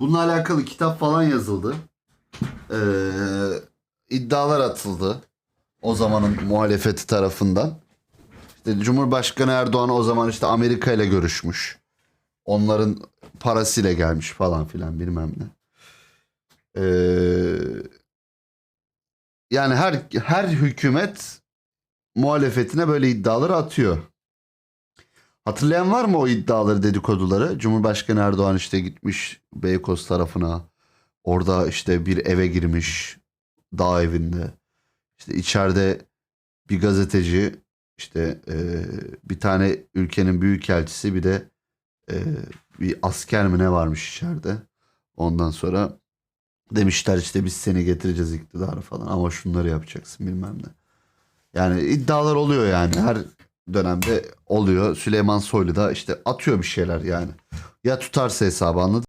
Bununla alakalı kitap falan yazıldı. Ee, iddialar atıldı. O zamanın muhalefeti tarafından. İşte Cumhurbaşkanı Erdoğan o zaman işte Amerika ile görüşmüş. Onların parasıyla gelmiş falan filan bilmem ne. Ee, yani her her hükümet muhalefetine böyle iddiaları atıyor. Hatırlayan var mı o iddiaları dedikoduları? Cumhurbaşkanı Erdoğan işte gitmiş Beykoz tarafına. Orada işte bir eve girmiş. Dağ evinde. İşte içeride bir gazeteci işte e, bir tane ülkenin büyükelçisi bir de e, bir asker mi ne varmış içeride. Ondan sonra demişler işte biz seni getireceğiz iktidara falan ama şunları yapacaksın bilmem ne. Yani iddialar oluyor yani her dönemde oluyor. Süleyman Soylu da işte atıyor bir şeyler yani. Ya tutarsa hesabı anladın